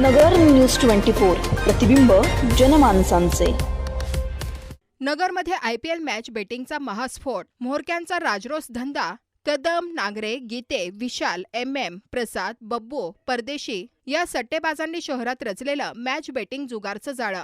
नगर news twenty four प्रतिबिंब जनमानसांचे. नगरमध्ये आय पी एल मॅच बेटिंगचा महास्फोट म्होरक्यांचा राजरोस धंदा कदम नागरे गीते विशाल एम एम प्रसाद बब्बू परदेशी या सट्टेबाजांनी शहरात रचलेलं मॅच बेटिंग जुगारचं जाळं.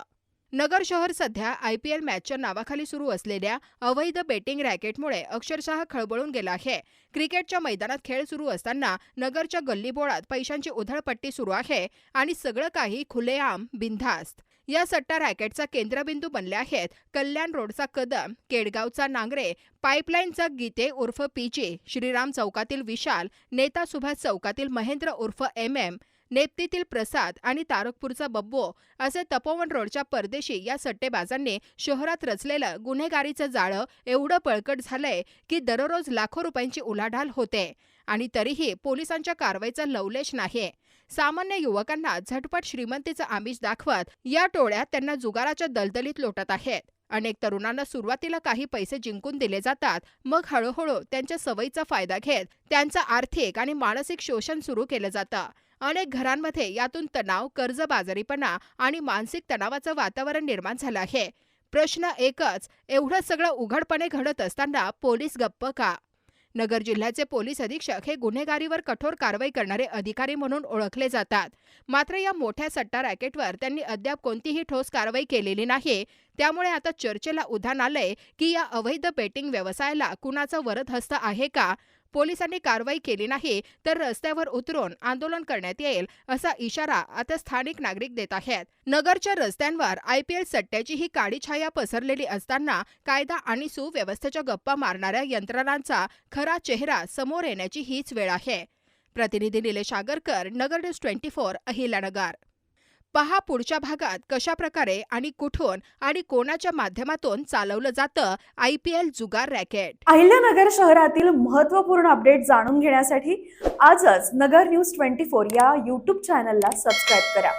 नगर शहर सध्या आय पी एल मॅचच्या नावाखाली सुरू असलेल्या अवैध बेटिंग रॅकेटमुळे अक्षरशः खळबळून गेला आहे. क्रिकेटच्या मैदानात खेळ सुरू असताना नगरच्या गल्लीबोळात पैशांची उधळपट्टी सुरू आहे आणि सगळं काही खुलेआम बिनधास्त. या सट्टा रॅकेटचा केंद्रबिंदू बनले आहेत. कल्याण रोडचा कदम केडगावचा नांगरे पाईपलाईनचा गीते उर्फ पीजे श्रीराम चौकातील विशाल नेता सुभाष चौकातील महेंद्र उर्फ एम एम नेप्तीतील प्रसाद आणि तारकपूरचा बब्बो असे तपोवन रोडच्या परदेशी या सट्टेबाजांनी शहरात रचलेलं गुन्हेगारीचं जाळं एवढं बळकट झालंय की दररोज लाखो रुपयांची उलाढाल होते. आणि तरीही पोलिसांच्या कारवाईचा लवलेश नाही सामान्य युवकांना झटपट श्रीमंतीचं आमिष दाखवत या टोळ्या त्यांना जुगाराच्या दलदलीत लोटत आहेत. अनेक तरुणांना सुरुवातीला काही पैसे जिंकून दिले जातात मग हळूहळू त्यांच्या सवयीचा फायदा घेत त्यांचं आर्थिक आणि मानसिक शोषण सुरू केलं जातं. अनेक घरांमध्ये यातून तणाव कर्जबाजारीपणा आणि मानसिक तणावाचं वातावरण निर्माण झालं आहे. प्रश्न एकच एवढं सगळं उघडपणे घडत असताना पोलीस गप्प का? नगर जिल्ह्याचे पोलीस अधीक्षक हे गुन्हेगारीवर कठोर कारवाई करणारे अधिकारी म्हणून ओळखले जातात. मात्र या मोठ्या सट्टा रॅकेटवर त्यांनी अद्याप कोणतीही ठोस कारवाई केलेली नाही. त्यामुळे आता चर्चेला उधाण आलंय की या अवैध बेटिंग व्यवसायाला कुणाचं वरदहस्त आहे का? पोलिसांनी कारवाई केली नाही तर रस्त्यावर उतरून आंदोलन करण्यात येईल असा इशारा आता स्थानिक नागरिक देत आहेत. नगरच्या रस्त्यांवर आयपीएल सट्ट्याची ही काळी छाया पसरलेली असताना कायदा आणि सुव्यवस्थेच्या गप्पा मारणाऱ्या यंत्रणांचा खरा चेहरा समोर येण्याची हीच वेळ आहे. प्रतिनिधी Nilesh Agarkar Nagar news twenty four Ahilyanagar पहा पुढच्या भागात कशा प्रकारे आणि कुठून आणि कोणाच्या माध्यमातून चालवलं जातं आय पी एल जुगार रॅकेट. अहिल्यानगर शहरातील महत्त्वपूर्ण अपडेट जाणून घेण्यासाठी आजच नगर न्यूज ट्वेंटी फोर या यूट्यूब चॅनलला सबस्क्राईब करा.